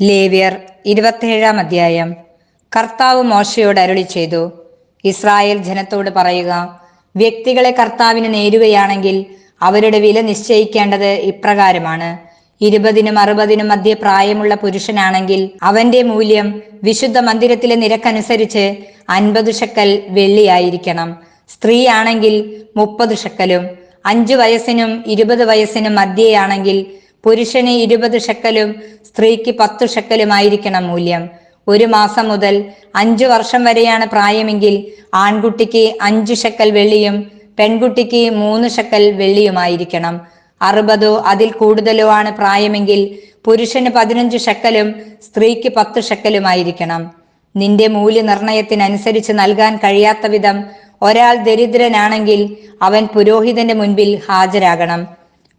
ലേവ്യർ ഇരുപത്തിയേഴാം അധ്യായം. കർത്താവ് മോശയോട് അരുളി ചെയ്തു ഇസ്രായേൽ ജനത്തോട് പറയുക വ്യക്തികളെ കർത്താവിന് നേരുകയാണെങ്കിൽ അവരുടെ വില നിശ്ചയിക്കേണ്ടത് ഇപ്രകാരമാണ്. ഇരുപതിനും അറുപതിനും മധ്യ പ്രായമുള്ള പുരുഷനാണെങ്കിൽ അവന്റെ മൂല്യം വിശുദ്ധ മന്ദിരത്തിലെ നിരക്കനുസരിച്ച് അൻപത് ഷക്കൽ വെള്ളിയായിരിക്കണം. സ്ത്രീയാണെങ്കിൽ മുപ്പത് ഷക്കലും അഞ്ചു വയസ്സിനും ഇരുപത് വയസ്സിനും മധ്യയാണെങ്കിൽ പുരുഷന് ഇരുപത് ഷക്കലും സ്ത്രീക്ക് പത്തു ഷെക്കലുമായിരിക്കണം മൂല്യം. ഒരു മാസം മുതൽ അഞ്ചു വർഷം വരെയാണ് പ്രായമെങ്കിൽ ആൺകുട്ടിക്ക് അഞ്ചു ഷക്കൽ വെള്ളിയും പെൺകുട്ടിക്ക് മൂന്ന് ഷക്കൽ വെള്ളിയുമായിരിക്കണം. അറുപതോ അതിൽ കൂടുതലോ ആണ് പ്രായമെങ്കിൽ പുരുഷന് പതിനഞ്ച് ഷക്കലും സ്ത്രീക്ക് പത്ത് ഷെക്കലുമായിരിക്കണം. നിന്റെ മൂല്യനിർണയത്തിനനുസരിച്ച് നൽകാൻ കഴിയാത്ത വിധം ഒരാൾ ദരിദ്രനാണെങ്കിൽ അവൻ പുരോഹിതന്റെ മുൻപിൽ ഹാജരാകണം.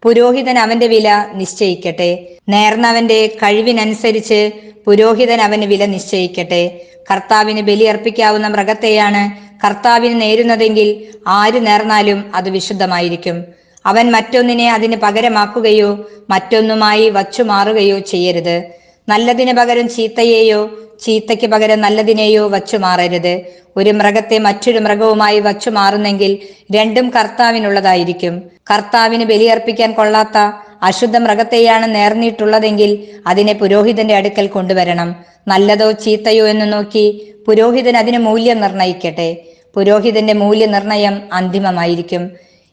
പുരോഹിതൻ അവന്റെ വില നിശ്ചയിക്കട്ടെ. നേർന്നവന്റെ കഴിവിനനുസരിച്ച് പുരോഹിതൻ അവന് വില നിശ്ചയിക്കട്ടെ. കർത്താവിന് ബലിയർപ്പിക്കാവുന്ന മൃഗത്തെയാണ് കർത്താവിന് നേരുന്നതെങ്കിൽ ആര് നേർന്നാലും അത് വിശുദ്ധമായിരിക്കും. അവൻ മറ്റൊന്നിനെ അതിന് പകരമാക്കുകയോ മറ്റൊന്നുമായി വച്ചു മാറുകയോ ചെയ്യരുത്. നല്ലതിന് പകരം ചീത്തയെയോ ചീത്തയ്ക്ക് പകരം നല്ലതിനെയോ വച്ചു മാറരുത്. ഒരു മൃഗത്തെ മറ്റൊരു മൃഗവുമായി വച്ചു മാറുന്നെങ്കിൽ രണ്ടും കർത്താവിനുള്ളതായിരിക്കും. കർത്താവിന് ബലിയർപ്പിക്കാൻ കൊള്ളാത്ത അശുദ്ധ മൃഗത്തെയാണ് നേർന്നിട്ടുള്ളതെങ്കിൽ അതിനെ പുരോഹിതന്റെ അടുക്കൽ കൊണ്ടുവരണം. നല്ലതോ ചീത്തയോ എന്ന് നോക്കി പുരോഹിതൻ അതിന് മൂല്യം നിർണയിക്കട്ടെ. പുരോഹിതന്റെ മൂല്യനിർണയം അന്തിമമായിരിക്കും.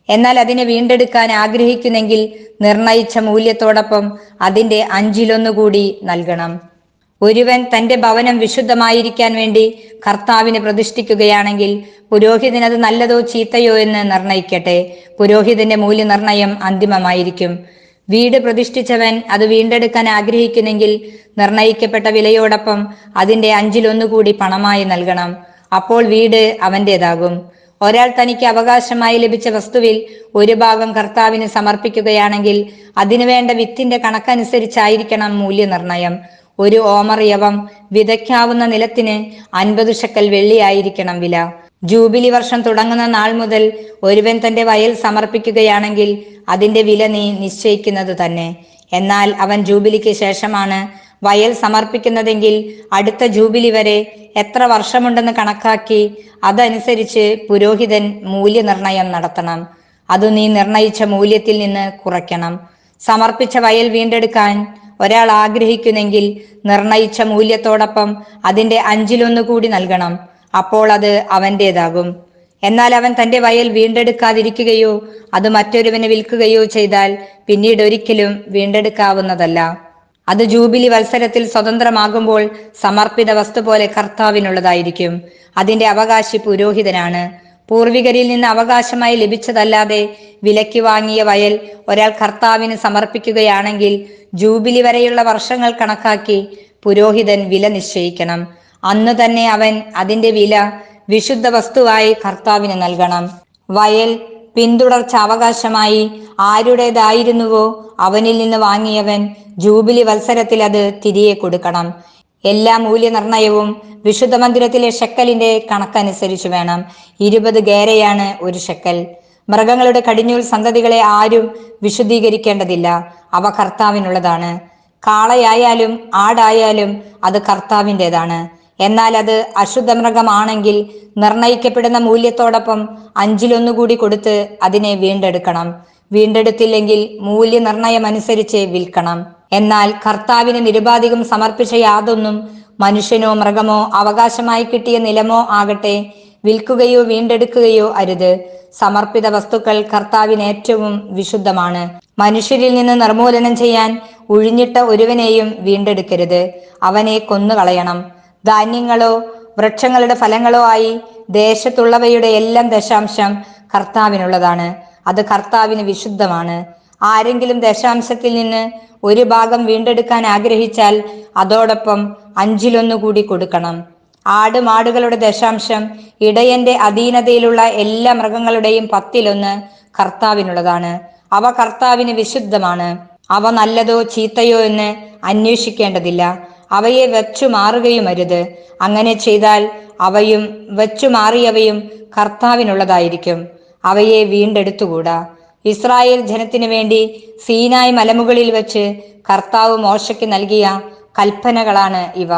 എന്നാൽ അതിനെ വീണ്ടെടുക്കാൻ ആഗ്രഹിക്കുന്നെങ്കിൽ നിർണയിച്ച മൂല്യത്തോടൊപ്പം അതിന്റെ അഞ്ചിലൊന്നുകൂടി നൽകണം. ഒരുവൻ തന്റെ ഭവനം വിശുദ്ധമായിരിക്കാൻ വേണ്ടി കർത്താവിനെ പ്രതിഷ്ഠിക്കുകയാണെങ്കിൽ പുരോഹിതൻ അത് നല്ലതോ ചീത്തയോ എന്ന് നിർണയിക്കട്ടെ. പുരോഹിതന്റെ മൂല്യനിർണയം അന്തിമമായിരിക്കും. വീട് പ്രതിഷ്ഠിച്ചവൻ അത് വീണ്ടെടുക്കാൻ ആഗ്രഹിക്കുന്നെങ്കിൽ നിർണയിക്കപ്പെട്ട വിലയോടൊപ്പം അതിന്റെ അഞ്ചിലൊന്നുകൂടി പണമായി നൽകണം. അപ്പോൾ വീട് അവന്റേതാകും. ഒരാൾ തനിക്ക് അവകാശമായി ലഭിച്ച വസ്തുവിൽ ഒരു ഭാഗം കർത്താവിന് സമർപ്പിക്കുകയാണെങ്കിൽ അതിനുവേണ്ട വിത്തിന്റെ കണക്കനുസരിച്ചായിരിക്കണം മൂല്യനിർണയം. ഒരു ഓമർ യവം വിതയ്ക്കാവുന്ന നിലത്തിന് അൻപത് ഷക്കൽ വെള്ളിയായിരിക്കണം വില. ജൂബിലി വർഷം തുടങ്ങുന്ന നാൾ മുതൽ ഒരുവൻ തന്റെ വയൽ സമർപ്പിക്കുകയാണെങ്കിൽ അതിന്റെ വില നീ നിശ്ചയിക്കുന്നത് തന്നെ. എന്നാൽ അവൻ ജൂബിലിക്ക് ശേഷമാണ് വയൽ സമർപ്പിക്കുന്നതെങ്കിൽ അടുത്ത ജൂബിലി വരെ എത്ര വർഷമുണ്ടെന്ന് കണക്കാക്കി അതനുസരിച്ച് പുരോഹിതൻ മൂല്യനിർണയം നടത്തണം. അത് നീ നിർണയിച്ച മൂല്യത്തിൽ നിന്ന് കുറയ്ക്കണം. സമർപ്പിച്ച വയൽ വീണ്ടെടുക്കാൻ ഒരാൾ ആഗ്രഹിക്കുന്നെങ്കിൽ നിർണയിച്ച മൂല്യത്തോടൊപ്പം അതിന്റെ അഞ്ചിലൊന്നു കൂടി നൽകണം. അപ്പോൾ അത് അവന്റേതാകും. എന്നാൽ അവൻ തന്റെ വയൽ വീണ്ടെടുക്കാതിരിക്കുകയോ അത് മറ്റൊരുവന് വിൽക്കുകയോ ചെയ്താൽ പിന്നീട് ഒരിക്കലും വീണ്ടെടുക്കാവുന്നതല്ല. അത് ജൂബിലി വത്സരത്തിൽ സ്വതന്ത്രമാകുമ്പോൾ സമർപ്പിത വസ്തു പോലെ കർത്താവിനുള്ളതായിരിക്കും. അതിന്റെ അവകാശി പുരോഹിതനാണ്. പൂർവികരിൽ നിന്ന് അവകാശമായി ലഭിച്ചതല്ലാതെ വിലയ്ക്ക് വാങ്ങിയ വയൽ ഒരാൾ കർത്താവിന് സമർപ്പിക്കുകയാണെങ്കിൽ ജൂബിലി വരെയുള്ള വർഷങ്ങൾ കണക്കാക്കി പുരോഹിതൻ വില നിശ്ചയിക്കണം. അന്ന് തന്നെ അവൻ അതിന്റെ വില വിശുദ്ധ വസ്തുവായി കർത്താവിന് നൽകണം. വയൽ പിന്തുടർച്ച അവകാശമായി ആരുടേതായിരുന്നുവോ അവനിൽ നിന്ന് വാങ്ങിയവൻ ജൂബിലി വത്സരത്തിൽ അത് തിരികെ കൊടുക്കണം. എല്ലാ മൂല്യനിർണയവും വിശുദ്ധ മന്ദിരത്തിലെ ഷെക്കലിന്റെ കണക്കനുസരിച്ച് വേണം. ഇരുപത് ഗേരയാണ് ഒരു ഷെക്കൽ. മൃഗങ്ങളുടെ കടിഞ്ഞൂൽ സന്തതികളെ ആരും വിശുദ്ധീകരിക്കേണ്ടതില്ല. അവ കർത്താവിനുള്ളതാണ്. കാളയായാലും ആടായാലും അത് കർത്താവിന്റെതാണ് എന്നാൽ അത് അശുദ്ധ മൃഗമാണെങ്കിൽ നിർണയിക്കപ്പെടുന്ന മൂല്യത്തോടൊപ്പം അഞ്ചിലൊന്നുകൂടി കൊടുത്ത് അതിനെ വീണ്ടെടുക്കണം. വീണ്ടെടുത്തില്ലെങ്കിൽ മൂല്യനിർണയം അനുസരിച്ച് വിൽക്കണം. എന്നാൽ കർത്താവിന് നിരുപാധികം സമർപ്പിച്ച യാതൊന്നും മനുഷ്യനോ മൃഗമോ അവകാശമായി കിട്ടിയ നിലമോ ആകട്ടെ വിൽക്കുകയോ വീണ്ടെടുക്കുകയോ അരുത്. സമർപ്പിത വസ്തുക്കൾ കർത്താവിന് ഏറ്റവും വിശുദ്ധമാണ്. മനുഷ്യരിൽ നിന്ന് നിർമൂലനം ചെയ്യാൻ ഉഴിഞ്ഞിട്ട ഒരുവനെയും വീണ്ടെടുക്കരുത്. അവനെ കൊന്നുകളയണം. ധാന്യങ്ങളോ വൃക്ഷങ്ങളുടെ ഫലങ്ങളോ ആയി ദേശത്തുള്ളവയുടെ എല്ലാം ദശാംശം കർത്താവിനുള്ളതാണ്. അത് കർത്താവിന് വിശുദ്ധമാണ്. ആരെങ്കിലും ദശാംശത്തിൽ നിന്ന് ഒരു ഭാഗം വീണ്ടെടുക്കാൻ ആഗ്രഹിച്ചാൽ അതോടൊപ്പം അഞ്ചിലൊന്നു കൂടി കൊടുക്കണം. ആട് മാടുകളുടെ ദശാംശം ഇടയന്റെ അധീനതയിലുള്ള എല്ലാ മൃഗങ്ങളുടെയും പത്തിലൊന്ന് കർത്താവിനുള്ളതാണ്. അവ കർത്താവിന് വിശുദ്ധമാണ്. അവ നല്ലതോ ചീത്തയോ എന്ന് അന്വേഷിക്കേണ്ടതില്ല. അവയെ വെച്ചു മാറുകയും അരുത്. അങ്ങനെ ചെയ്താൽ അവയും വെച്ചു മാറിയവയും കർത്താവിനുള്ളതായിരിക്കും. അവയെ വീണ്ടെടുത്തുകൂടാ. ഇസ്രായേൽ ജനത്തിനു വേണ്ടി സീനായ് മലമുകളിൽ വെച്ച് കർത്താവ് മോശയ്ക്ക് നൽകിയ കൽപ്പനകളാണ് ഇവ.